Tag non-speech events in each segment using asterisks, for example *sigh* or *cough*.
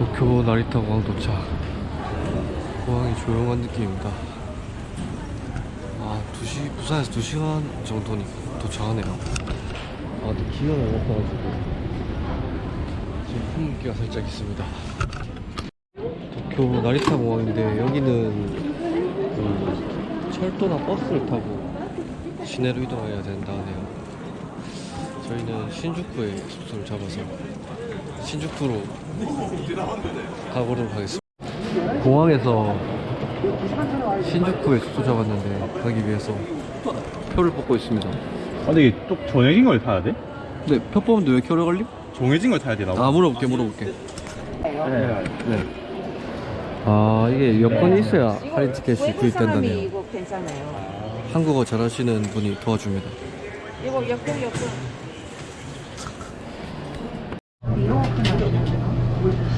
도쿄 나리타 공항 도착. 공항이 조용한 느낌입니다. 아, 2시, 부산에서 2시간 정도니 도착하네요. 아, 근데 기가 아파가지고. 지금 풍기가 살짝 있습니다. 도쿄 나리타 공항인데 여기는 그 철도나 버스를 타고 시내로 이동해야 된다 하네요. 저희는 신주쿠에 숙소를 잡아서 신주쿠로 가보도록 하겠습니다. 공항에서 신주쿠에 숙소 잡았는데 가기 위해서 표를 뽑고 있습니다. 아, 근데 이게 또 정해진 걸 타야 돼? 네, 표 뽑는데 왜 이렇게 오래 걸림? 정해진 걸 타야 되나? 아, 물어볼게, 물어볼게. 네. 아, 이게 여건이 있어야 할인 티켓이 사람이 구입된다네요. 이거 괜찮아요. 한국어 잘하시는 분이 도와줍니다. 이거 여권 여권.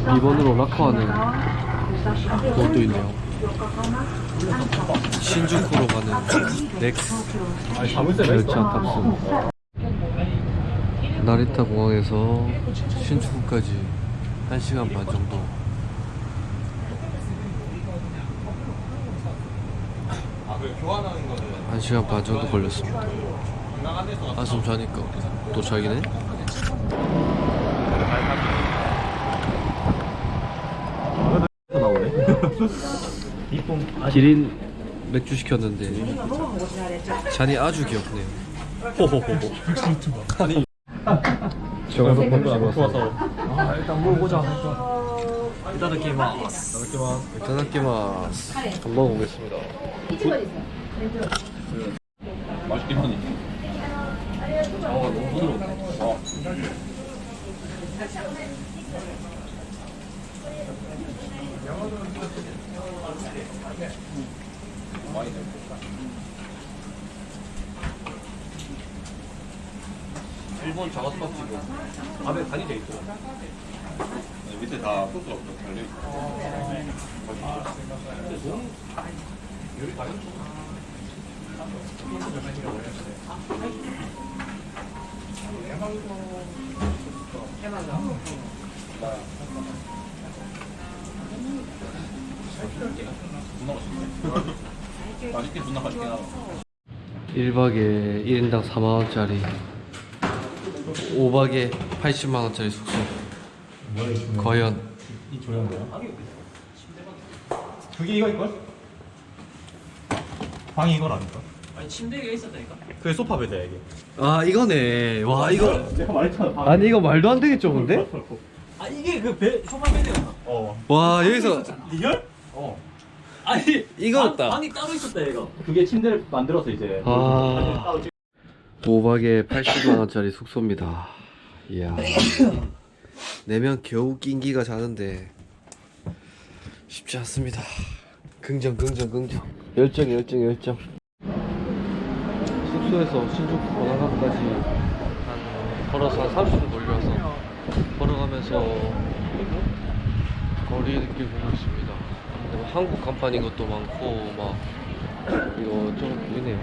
2번으로 락커하는 곳도 있네요. 신주쿠로 가는 넥스 열차 탑승. 나리타 공항에서 신주쿠까지 1시간 반 정도. 한 시간 반 정도 걸렸습니다. 한숨 자니까 도착이네. 나오네. 기린 맥주 시켰는데 잔이 아주 귀엽네요. 호호호호. 아니 저가서 먼저 좋아서. 이타다키마스. 이타다키마스. 한번 먹어보겠습니다. 맛있긴 하네. 아 너무 부드럽네. 일본 자가스밥집은 밥에 간이 돼 있고 밑에 다 소스가 없어. 달려 요리 다 맛있네. 맛있긴 존나 맛있긴 하다. 1박에 1인당 4만원짜리 5박에 80만 원짜리 숙소 과연 이 조연 뭐야? 그게 이거 일걸? 방이 이걸 아닐까? 아니 침대가 있었다니까. 그게 소파 베드야 이게. 아 이거네 와 이거 내가 말했잖아. 방. 아니 이거 말도 안 되겠죠 근데? 아 이게 그배 소파 베드야. 어. 와 여기서 리얼? 어. 아니 이거였다. 방, 방이 따로 있었다 얘가. 그게 침대를 만들어서 이제. 아 5박에 80만원짜리 숙소입니다. 이야. 4명 겨우 낑기가 자는데 쉽지 않습니다. 긍정 긍정 긍정. 열정 열정 열정. 숙소에서 신주쿠 번화가까지 한 걸어서 한 30분 걸려서 걸어가면서 거리 느낌 보고 있습니다. 뭐 한국 간판인 것도 많고 막 이거 좀 보이네요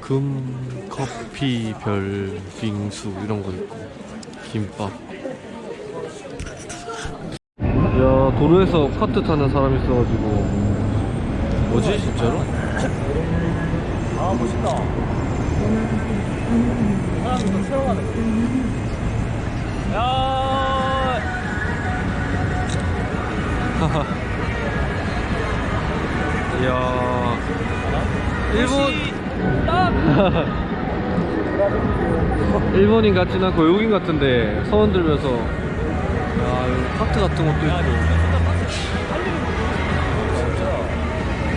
금 커피 별 빙수 이런 거 있고 김밥 야 도로에서 카트 타는 사람 있어가지고 뭐지 진짜로? 아 멋있다. 사람이 좀 거. 야. *laughs* 이야. 일본. 일본인 같진 않고 외국인 같은데 서원 들면서. 야 카트 같은 것도 있고.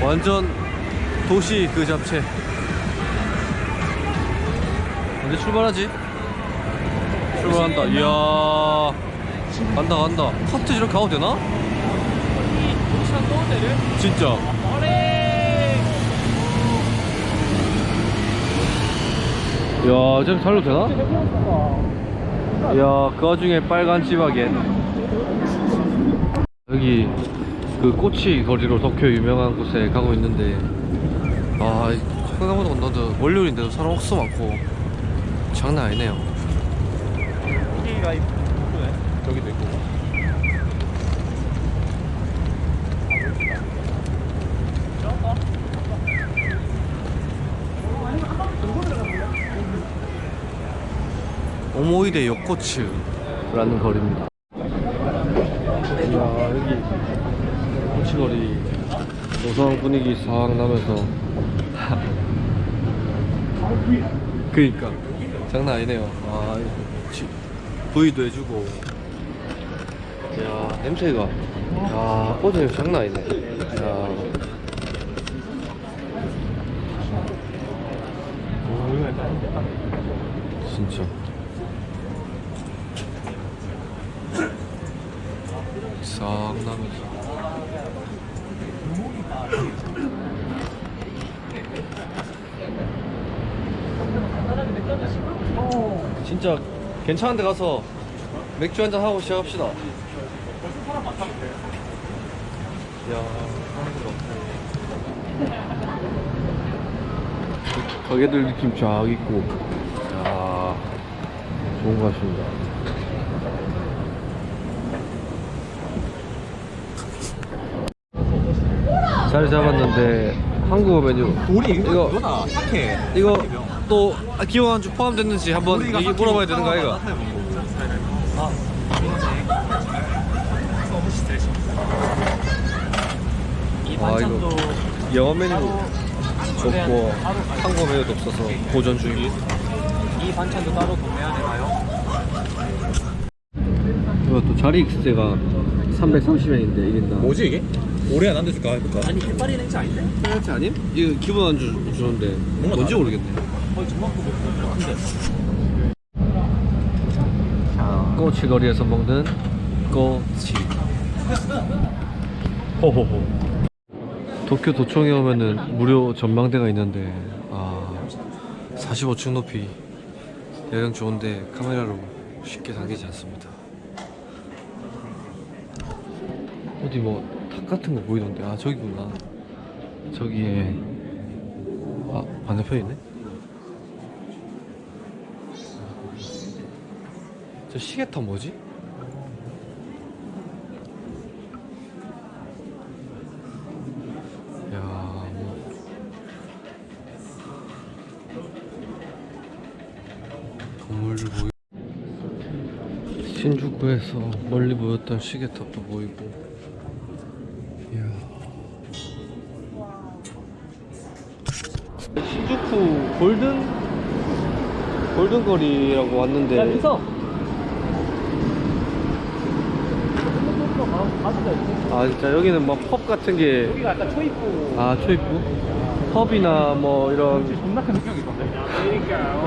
완전 도시 그 잡채. 언제 출발하지? 출발한다. 이야. 간다 간다. 카트 이렇게 가도 되나? 진짜 어레. 야, 저기 살도 되나? 야, 그 와중에 빨간 지바겐. 여기 그 꼬치 거리로 도쿄 유명한 곳에 가고 있는데, 아, 생각보다 건너도 월요일인데도 사람 억수 많고, 장난 아니네요. 여기가 이쁘네. 여기도 있고. 오모이데 요코츠라는 거리입니다. 이야 여기 코치거리 노상 분위기 싹 나면서 그니까 장난 아니네요. 아 이거 지- 부위도 해주고 야 냄새가 야 꼬전 장난 아니네. 야 진짜. 싹 나면서 진짜 괜찮은 데 가서 맥주 한잔 하고 시작합시다. 야 가게들 느낌 쫙 있고. 야 좋은 것 같습니다 자리 잡았는데 한국어 메뉴 우리 이거 이거- 이거다 사케 이거 또 아, 기호 안주 포함됐는지 한번 얘기 물어봐야 되는 거 아이가? 이아 이거 영어 메뉴 좋고 한국어 메뉴도 없어서 고전 중이 이 반찬도 따로 구매해야 되나요? 이거 또 자리 익스가 330엔인데 1인당 뭐지 이게? 오래 안 앉아줄까 해볼까? 아니 햇발이 냉지 아닌데? 그렇지 아님? 이거 기본 안주 주는데 뭔가 뭔지. 모르겠네 거의 것 같은데 자 꼬치거리에서 먹는 꼬치 호호호 도쿄 도청에 오면은 무료 전망대가 있는데 아 45층 높이 야경 좋은데 카메라로 쉽게 당기지 않습니다 어디 뭐 탑 같은 거 보이던데 아 저기구나 저기에 아 반대편에 있네 저 시계탑 뭐지? 야, 뭐. 건물들 보이. 신주쿠에서 멀리 보였던 시계탑도 보이고. 신주쿠 골든? 골든 거리라고 왔는데. 야 가수다 아 진짜 여기는 뭐 펍 같은 게. 여기가 약간 초입부 아 초입부? 펍이나 뭐 이런. 존나 큰 능력이 있던데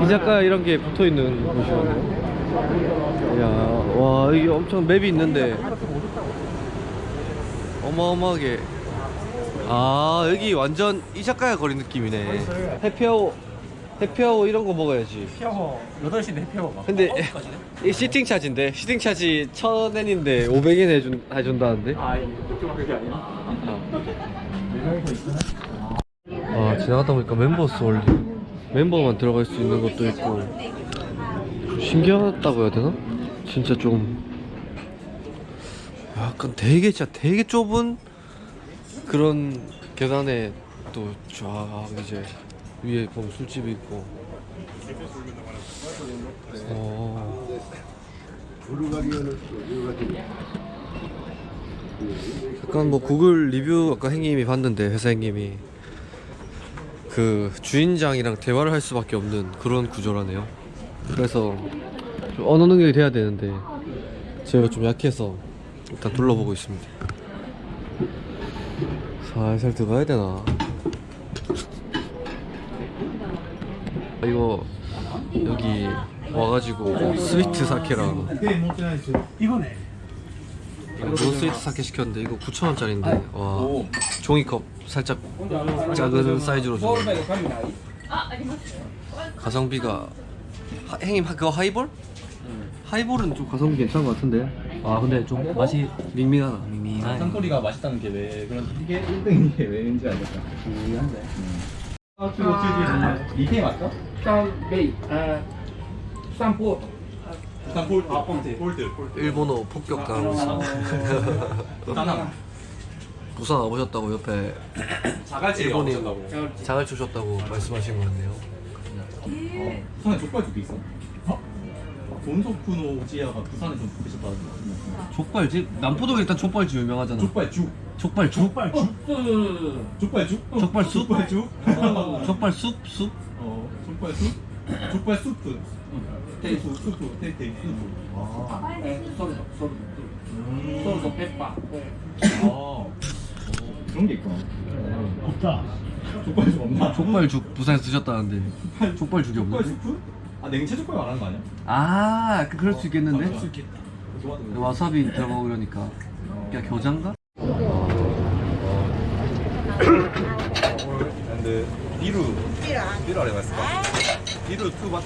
이자카 이런 게 붙어 있는 곳이거든요. 이야, 와 여기 엄청 맵이 있는데. 어마어마하게 아 여기 완전 이자카야 거리 느낌이네. 해피아워 해피아워 이런 거 먹어야지. 피아워 8시인데 해피아워가 근데 이 시팅 차지인데 시팅 차지 1000엔인데 500엔 해준 해준다는데. 아 이쪽 그게 아니야 아 지나가다 보니까 멤버스 원리 멤버만 들어갈 수 있는 것도 있고 좀 신기하다고 해야 되나? 진짜 좀 약간 되게 진짜 되게 좁은 그런 계단에 또 쫙 이제 위에 보면 술집이 있고 어. 약간 뭐 구글 리뷰 아까 형님이 봤는데 회사 형님이 그 주인장이랑 대화를 할 수밖에 없는 그런 구조라네요. 그래서 좀 언어 능력이 돼야 되는데 제가 좀 약해서 일단 둘러보고 있습니다. 살살 들어가야 되나? 아, 이거 여기 와가지고 스위트 사케랑 이거네. 노 스위트 사케 시켰는데 이거 9,000원짜리인데. 와 종이컵 살짝 작은 사이즈로 가성비가 하, 형님 그거 하이볼? 하이볼은 좀 가성비 괜찮은 것 같은데 아 근데 좀 맛이 밍밍하다 밍밍하네 산토리가 맛있다는 게 왜 그런 이게 1등인 게 왜인지 알겠다 중요한데 아 그거 저기 이게 맞죠? 3, ベイ、あ 부산 포. 부산 폴트. 아, 폴트. 폴트. 폴트. 일본어 폭격당하고 있습니다. 부산항. *laughs* 부산 와보셨다고 옆에 자갈치기 일본인 가보셨다고. 장을 주셨다고 말씀하신 것 같네요. 부산에 족발집이 있어? 돈소쿠노 우지야가 부산에 좀 드셨다는 족발집? 남포동에 일단 족발집 유명하잖아. 족발죽. 족발죽? 족발죽. 족발죽? 족발숲? 족발죽? 족발숲? 숲? 어, 족발숲? 족발 수프. 테이프, 수프, 테이프, 수프. 아. 소르도. 소르도 페빠. 아. 그런 게 있구나. 없다. 족발죽 없나? 족발죽 부산에서 드셨다는데 족발죽이 족발 없는데? 수프? 아 냉채 족발 말하는 거 아니야? 아, 그- 그럴 수 있겠는데? 아, 그럴 수 있겠다. 그 와사비 들어가려니까. 야, 겨장가? 어. *coughs* Uh, 비루 비루 아래 왔을까? 아. 비루 투 바트.